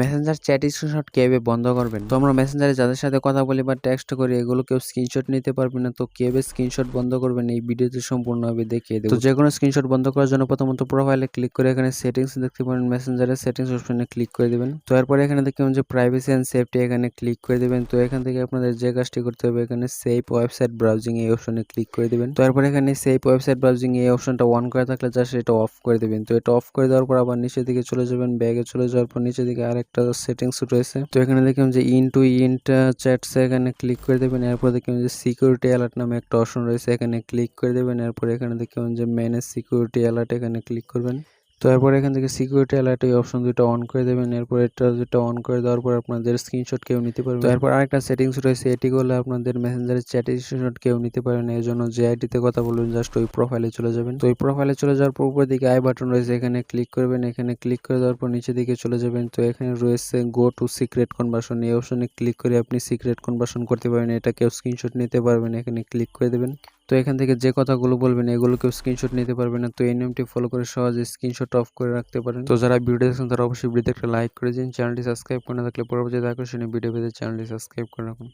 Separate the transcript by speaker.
Speaker 1: Messenger chat screenshot কীভাবে বন্ধ করবেন? তো আমরা মেসেঞ্জারে যাদের সাথে কথা বলি বা টেক্সট করি, এগুলো কেউ স্ক্রিনশট নিতে পারবে না। তো কীভাবে স্ক্রিনশট বন্ধ করবেন? এই ভিডিওতে সম্পূর্ণভাবে দেখিয়ে দেবো। তো যে কোনো স্ক্রিনশট বন্ধ করার জন্য প্রথমত প্রোফাইলে ক্লিক করে এখানে সেটিংস দেখতে পারেন। মেসেঞ্জারের সেটিংস অপশনে ক্লিক করে দেবেন। তো এরপরে এখানে দেখবেন যে প্রাইভেসি অ্যান্ড সেফটি এখানে ক্লিক করে দেবেন। তো এখান থেকে আপনাদের যে কাজটি করতে হবে, এখানে সেফ ওয়েবসাইট ব্রাউজিং এই অপশনে ক্লিক করে দেবেন। তো এরপরে এখানে সেফ ওয়েবসাইট ব্রাউজিং এই অপশনটা অন করে থাকলে জাস্ট এটা অফ করে দেবেন। তো এটা অফ করে দেওয়ার পর আবার নিচের দিকে চলে যাবেন। ব্যাগে চলে যাওয়ার পর নিচের দিকে আরেকটা সেটিংস রয়েছে। তো এখানে দেখলাম যে ইন টু ইনটা চ্যাটসে এখানে ক্লিক করে দেবেন, এরপর দেখলাম যে সিকিউরিটি অ্যালার্ট নামে একটা অপশন রয়েছে, এখানে ক্লিক করে দেবেন, এরপর এখানে দেখলাম যে ম্যানেজ সিকিউরিটি অ্যালার্ট এখানে ক্লিক করবেন। তো এরপর এখান থেকে সিকিউরিটি অ্যালার্ট এই অপশন দুটো অন করে দেবেন। এরপর এটা যেটা অন করে দেওয়ার পর আপনাদের স্ক্রিনশট কেউ নিতে পারবে তো এরপর আরেকটা সেটিংস রয়েছে, এটি করলে আপনাদের মেসেঞ্জারের চ্যাট স্ক্রিনশট কেউ নিতে পারে না। এই জন্য যে আইডিতে কথা বলবেন জাস্ট ওই প্রোফাইলে চলে যাবেন। তো ওই প্রোফাইলে চলে যাওয়ার পর উপর দিকে আই বাটন রয়েছে, এখানে ক্লিক করবেন। এখানে ক্লিক করে দেওয়ার পর নিচের দিকে চলে যাবেন। তো এখানে রয়েছে গো টু সিক্রেট কনভার্সন এই অপশনে ক্লিক করে আপনি সিক্রেট কনভার্সন করতে পারবেন এটা কেউ স্ক্রিনশট নিতে পারবেন এখানে ক্লিক করে দেবেন। তো এখান থেকে যে কথাগুলো বলবেন, এগুলো কেউ স্ক্রিনশট নিতে পারবে না। তো এই নিয়মটি ফলো করে সহজে স্ক্রিনশট অফ করে রাখতে পারেন। তো যারা ভিডিও দেখছেন, তারা অবশ্যই ভিডিওতে একটা লাইক করে দিন। চ্যানেলটি সাবস্ক্রাইব করে না থাকলে পরবর্তীতে আকর্ষণীয় ভিডিও পেতে চ্যানেলটি সাবস্ক্রাইব করে রাখুন।